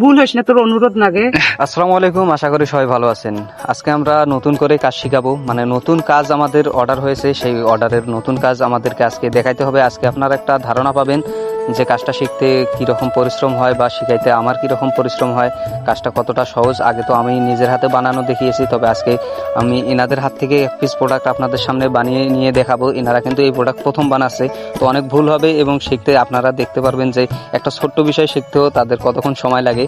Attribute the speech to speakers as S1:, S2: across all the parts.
S1: ভুল হইস না তোর অনুরোধ লাগে
S2: আসসালামু আলাইকুম আশা করি সবাই ভালো আছেন। আজকে আমরা নতুন করে কাজ শিখাবো। মানে নতুন কাজ আমাদের অর্ডার হয়েছে সেই অর্ডারের নতুন কাজ আমাদেরকে আজকে দেখাইতে হবে। আজকে আপনারা একটা ধারণা পাবেন যে কাজটা শিখতে কীরকম পরিশ্রম হয় বা শিখাইতে আমার কীরকম পরিশ্রম হয়, কাজটা কতটা সহজ, আগে তো আমি নিজের হাতে বানানো দেখিয়েছি, তবে আজকে আমি এনাদের হাত থেকে এক পিস প্রোডাক্ট আপনাদের সামনে বানিয়ে নিয়ে দেখাবো। এনারা কিন্তু এই প্রোডাক্ট প্রথম বানাচ্ছে, তো অনেক ভুল হবে এবং শিখতে আপনারা দেখতে পারবেন যে একটা ছোট্ট বিষয় শিখতেও তাদের কতক্ষণ সময় লাগে।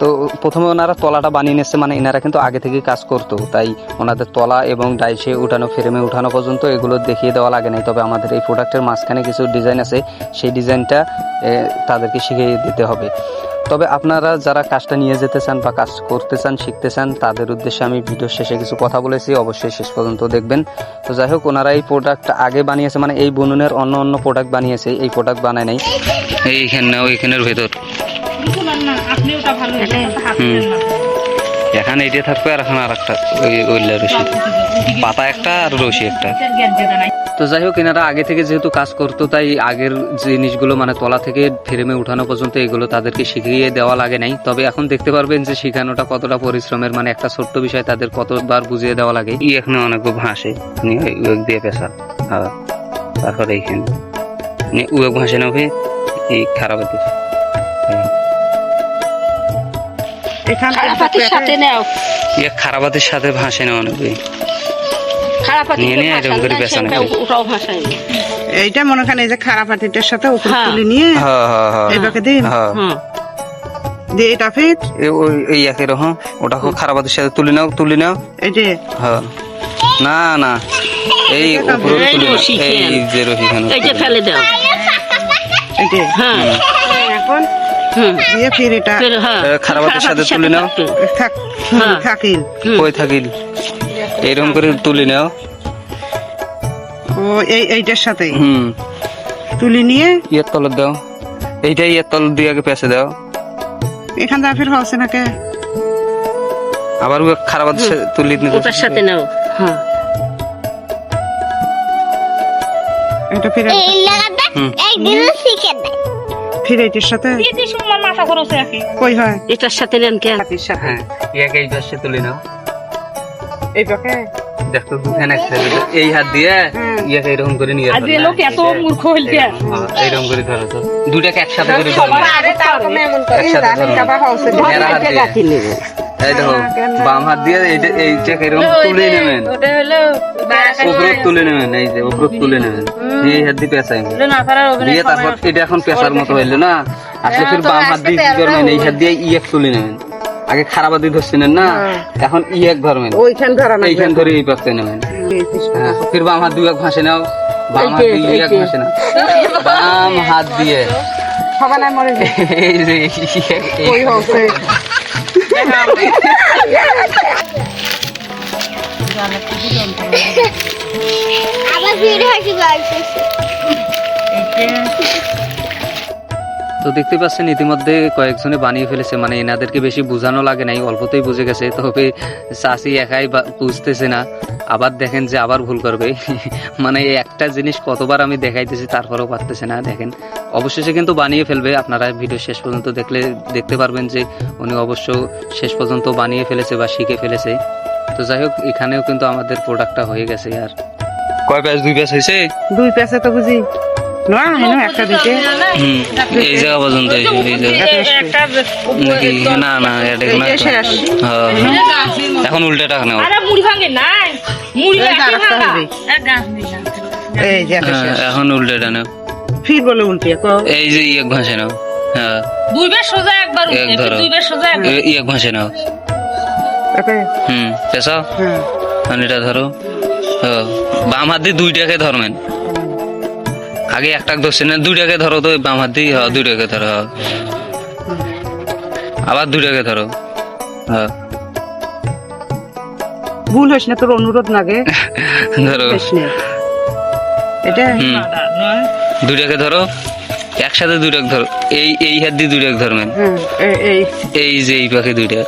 S2: তো প্রথমে ওনারা তলাটা বানিয়ে নিচ্ছে মানে এনারা কিন্তু আগে থেকেই কাজ করতো। তাই ওনাদের তলা এবং ডাইসে উঠানো, ফ্রেমে উঠানো পর্যন্ত এগুলো দেখিয়ে দেওয়া লাগে নাই। তবে আমাদের এই প্রোডাক্টের মাঝখানে কিছু ডিজাইন আছে, সেই ডিজাইনটা তাদেরকে শিখিয়ে দিতে হবে। তবে আপনারা যারা কাজটা নিয়ে যেতে চান বা কাজ করতে চান, শিখতে চান, তাদের উদ্দেশ্যে আমি ভিডিও শেষে কিছু কথা বলেছি, অবশ্যই শেষ পর্যন্ত দেখবেন। তো যাই হোক, ওনারা এই প্রোডাক্ট আগে বানিয়েছে মানে এই বুননের অন্য অন্য প্রোডাক্ট বানিয়েছে, এই প্রোডাক্ট বানায় নাই। এইখানে, ওইখানের ভেতর। এখানে এটা থাকবে আর এখানে আর একটা ওই ওইলা রশি। পাতা একটা আর রশি একটা। তো যাই হোক এনারা আগে থেকে যেহেতু কাজ করতো তাই আগের জিনিসগুলো মানে তলা থেকে ফ্রেমে উঠানো পর্যন্ত এগুলো তাদেরকে শিখিয়ে দেওয়া লাগে নাই। তবে এখন দেখতে পারবেন যে শিখানোটা কতটা পরিশ্রমের মানে একটা ছোট্ট বিষয় তাদের কতবার বুঝিয়ে দেওয়া লাগে। ই এখানে অনেক ভাসে দিয়ে পেশা হ্যাঁ তারপরে এইখানে। উয়েক ভাসে না এই খারাপ হতে
S1: এখান
S3: খারাপাতির সাথে নাও।
S2: ইয়ে খারাপাতের সাথে ভাসে না অনেক নিয়ে নিয়ে এরকম করে পেছনে খাই।
S1: এইটা মনে করেন এই যে খারাপ হাতিটার সাথে উপরে
S3: হ্যাঁ।
S1: তুলে নিয়ে
S2: হ্যাঁ হ্যাঁ
S1: দিন।
S2: হ্যাঁ।
S1: দিয়ে এটা ফিট।
S2: ওই এই রকম ওটা খারাপাতের সাথে তুলে নাও তুলে নাও।
S1: এই যে।
S2: হ্যাঁ। না না। এই উপরে তুলে নাও। এই যে খানো
S3: এই যে ফেলে দাও।
S1: এই যে।
S3: হ্যাঁ।
S1: এখন দিয়ে ফির এটা
S3: হ্যাঁ।
S2: সাথে তুলে নাও।
S3: হ্যাঁ।
S1: থাকিল।
S2: কই থাকিল? এইরকম করে তুলে নাও।
S1: ও এই এইটার সাথে
S2: হুম।
S1: তুলে নিয়ে
S2: ইয়ের তলত দাও। এইটাই ইয়ের তলত দিয়ে আগে পেঁচে দাও।
S1: এখান থেকে ফির হচ্ছে না কে?
S2: আবার সাথে তুলে নিতে
S3: ওটার সাথে নাও। হ্যাঁ।
S1: এটা ফির
S4: এই
S2: হুম।
S4: একদিন শিখে দেয়
S1: ফির এইটার সাথে কই হয়?
S3: এটার সাথে নেন কে?
S1: হাতির সাথে।
S2: হ্যাঁ ইয়াকে এই পাশে তুলে নাও।
S1: এই পাকে
S2: দেখো দুখান একসাথে এই হাত দিয়ে
S1: হুম।
S2: ইয়াকে এরকম করে নিয়ে
S3: আজ লোক এত মূর্খ হইল
S2: হ্যাঁ, এইরকম করে ধরো তো। দুটাকে একসাথে করে ধরো
S1: আরে তাও এমন করে।
S2: একসাথে
S1: জানি কাবা
S2: হাউসে। ধরে।
S3: গাছি নেব।
S2: এই দেখো বাম হাত দিয়ে এইটা এরকম তুলে নেবেন। উপরে তুলে নেবেন এই যে উপরে তুলে নেবেন। এই হাত দিয়ে পেঁচাই দিয়ে তারপর এটা এখন পেঁচার মতো হইল না। আসলে ফির বাম হাত দিয়ে করবেন? এই হাত দিয়ে ইয়েক তুলে নেবেন। আগে খারাপ দিয়ে ধরছিলেন না? এখন ইয়েক ধরবেন।
S1: ওইখান ধরা
S2: এইখান ধরে এই পাশে নেবেন। হ্যাঁ, ফির বাম হাত দিয়ে ভাসে নাও। বাম হাত দিয়ে ইয়েক ভাসে নাও। বাম হাত দিয়ে।
S1: মরে
S2: এই যে ইয়েক, এই-
S1: কই
S4: আবার ভিড় হাসি গাইছে
S2: তো দেখতে পাচ্ছেন, ইতিমধ্যে কয়েকজনে বানিয়ে ফেলেছে। মানে এনাদেরকে বেশি বোঝানো লাগে নাই, অল্পতেই বুঝে গেছে, তবে চাষি একাই বুঝতেছে না। আবার দেখেন যে আবার ভুল করবে। মানে একটা জিনিস কতবার আমি দেখাইতেছি, তারপরেও পারতেছে না, দেখেন। অবশেষে কিন্তু বানিয়ে ফেলবে, আপনারা ভিডিও শেষ পর্যন্ত দেখলে দেখতে পারবেন যে উনি অবশ্য শেষ পর্যন্ত বানিয়ে ফেলেছে বা শিখে ফেলেছে। তো যাই হোক, এখানেও কিন্তু আমাদের প্রোডাক্টটা হয়ে গেছে আর। কয় প্যাচ দুই প্যাচ হয়েছে?
S1: দুই পেছে তো বুঝি। না একটা দিকে।
S2: এই জায়গা পর্যন্ত এই জায়গা নাকি না না হ্যাঁ। এখন
S1: যে একটা
S2: হ্যাঁ। এখন
S1: ফির বলে উল্টে কো
S2: এই যে ইয়েক ভাসে নাও। হ্যাঁ।
S3: দুইবার সোজা একবার
S2: এক ধরো।
S3: দুইবার সোজা
S2: ভাসে নাও। হুম পেশাও
S1: হ্যাঁ।
S2: এটা ধরো। হ্যাঁ, বাম হাত দিয়ে দুইটাকে ধরবেন। আগে একটা ধরছে না দুইটাকে ধরো তো বাম হাত দিয়ে হ্যাঁ দুইটাকে ধরো হ্যাঁ। আবার দুইটাকে ধরো হ্যাঁ।
S1: ভুল হইস না তোর অনুরোধ লাগে
S2: ধরো।
S1: এটা
S2: দুইটাকে ধরো একসাথে দুইটাকে ধরো এই এই হাত দিয়ে দুইটাকে ধরবেন
S1: এই- এই।
S2: এই যে এই পাখি দুইটা।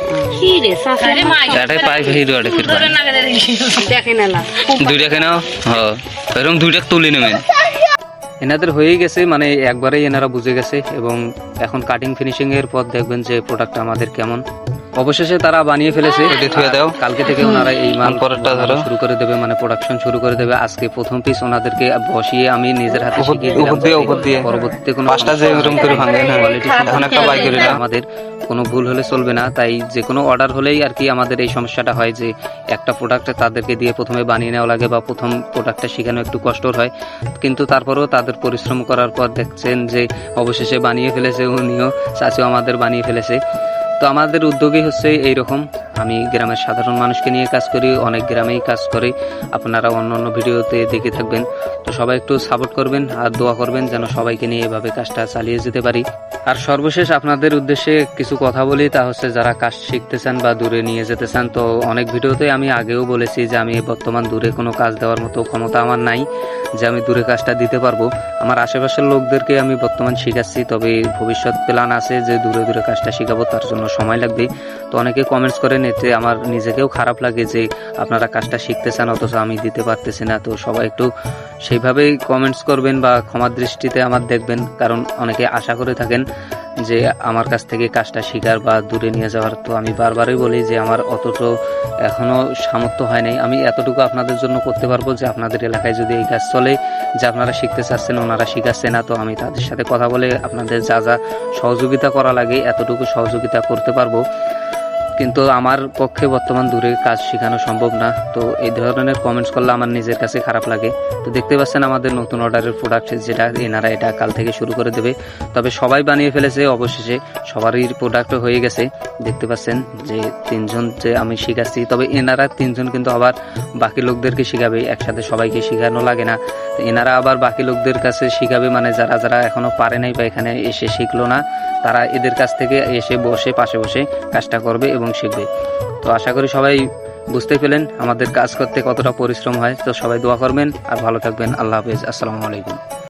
S3: না না
S2: দুইটাকে নাও হ্যাঁ। এরকম দুইটা তুলে নেবেন এনাদের হয়ে গেছে মানে একবারেই এনারা বুঝে গেছে এবং এখন কাটিং ফিনিশিং এর পর দেখবেন যে প্রোডাক্টটা আমাদের কেমন। অবশেষে তারা বানিয়ে ফেলেছে
S5: দাও।
S2: কালকে থেকে ওনারা এই মাল
S5: পরেরটা ধরো।
S2: শুরু করে দেবে মানে প্রোডাকশন শুরু করে দেবে আজকে প্রথম পিস ওনাদেরকে বসিয়ে আমি নিজের হাতে শিখিয়ে দিলাম। পরবর্তীতে কোনো
S5: পাঁচটা যে এরকম করে ভাঙে না
S2: কোয়ালিটি
S5: এখন একটা বাই করে।
S2: আমাদের কোনো ভুল হলে চলবে না তাই যে কোনো অর্ডার হলেই আর কি আমাদের এই সমস্যাটা হয় যে একটা প্রোডাক্ট তাদেরকে দিয়ে প্রথমে বানিয়ে নেওয়া লাগে বা প্রথম প্রোডাক্টটা শেখানো একটু কষ্টর হয় কিন্তু তারপরেও তাদের পরিশ্রম করার পর দেখছেন যে অবশেষে বানিয়ে ফেলেছে উনিও চাচিও আমাদের বানিয়ে ফেলেছে তো আমাদের উদ্যোগই হচ্ছে এইরকম। আমি গ্রামের সাধারণ মানুষকে নিয়ে কাজ করি, অনেক গ্রামেই কাজ করে। আপনারা অন্য অন্য ভিডিওতে দেখে থাকবেন। তো সবাই একটু সাপোর্ট করবেন আর দোয়া করবেন যেন সবাইকে নিয়ে এভাবে কাজটা চালিয়ে যেতে পারি। আর সর্বশেষ আপনাদের উদ্দেশ্যে কিছু কথা বলি, তা হচ্ছে যারা কাজ শিখতে চান বা দূরে নিয়ে যেতে চান তো অনেক ভিডিওতে আমি আগেও বলেছি যে আমি বর্তমান দূরে কোনো কাজ দেওয়ার মতো ক্ষমতা আমার নাই, যে আমি দূরে কাজটা দিতে পারব। আমার আশেপাশের লোকদেরকে আমি বর্তমান শিখাচ্ছি, তবে ভবিষ্যৎ প্ল্যান আছে যে দূরে দূরে কাজটা শিখাবো, তার জন্য সময় লাগবে। তো অনেকে কমেন্টস করেন, এতে আমার নিজেকেও খারাপ লাগে যে আপনারা কাজটা শিখতে চান অথচ আমি দিতে পারতেছি না। তো সবাই একটু সেইভাবেই কমেন্টস করবেন বা ক্ষমার দৃষ্টিতে আমার দেখবেন, কারণ অনেকে আশা করে থাকেন যে আমার কাছ থেকে কাজটা শিকার বা দূরে নিয়ে যাওয়ার, তো আমি বারবারই বলি যে আমার অতটো এখনও সামর্থ্য হয় নাই। আমি এতটুকু আপনাদের জন্য করতে পারব যে আপনাদের এলাকায় যদি এই কাজ চলে, যে আপনারা শিখতে চাচ্ছেন, ওনারা শিখাচ্ছে না, তো আমি তাদের সাথে কথা বলে আপনাদের যা যা সহযোগিতা করা লাগে, এতটুকু সহযোগিতা করতে পারব। কিন্তু আমার পক্ষে বর্তমান দূরে কাজ শেখানো সম্ভব না। তো এই ধরনের কমেন্টস করলে আমার নিজের কাছে খারাপ লাগে। তো দেখতে পাচ্ছেন আমাদের নতুন অর্ডারের প্রোডাক্ট যেটা এনারা এটা কাল থেকে শুরু করে দেবে। তবে সবাই বানিয়ে ফেলেছে অবশেষে। সবারই প্রোডাক্ট হয়ে গেছে। দেখতে পাচ্ছেন যে তিনজন যে আমি শিখাচ্ছি, তবে এনারা তিনজন কিন্তু আবার বাকি লোকদেরকে শিখাবে। একসাথে সবাইকে শেখানো লাগে না। এনারা আবার বাকি লোকদের কাছে শিখাবে মানে যারা যারা এখনও পারে নাই বা এখানে এসে শিখলো না, তারা এদের কাছ থেকে এসে বসে, পাশে বসে কাজটা করবে এবং শিখবে। তো আশা করি সবাই বুঝতে পেলেন আমাদের কাজ করতে কতটা পরিশ্রম হয়। তো সবাই দোয়া করবেন আর ভালো থাকবেন। আল্লাহ হাফেজ। আসসালামু আলাইকুম।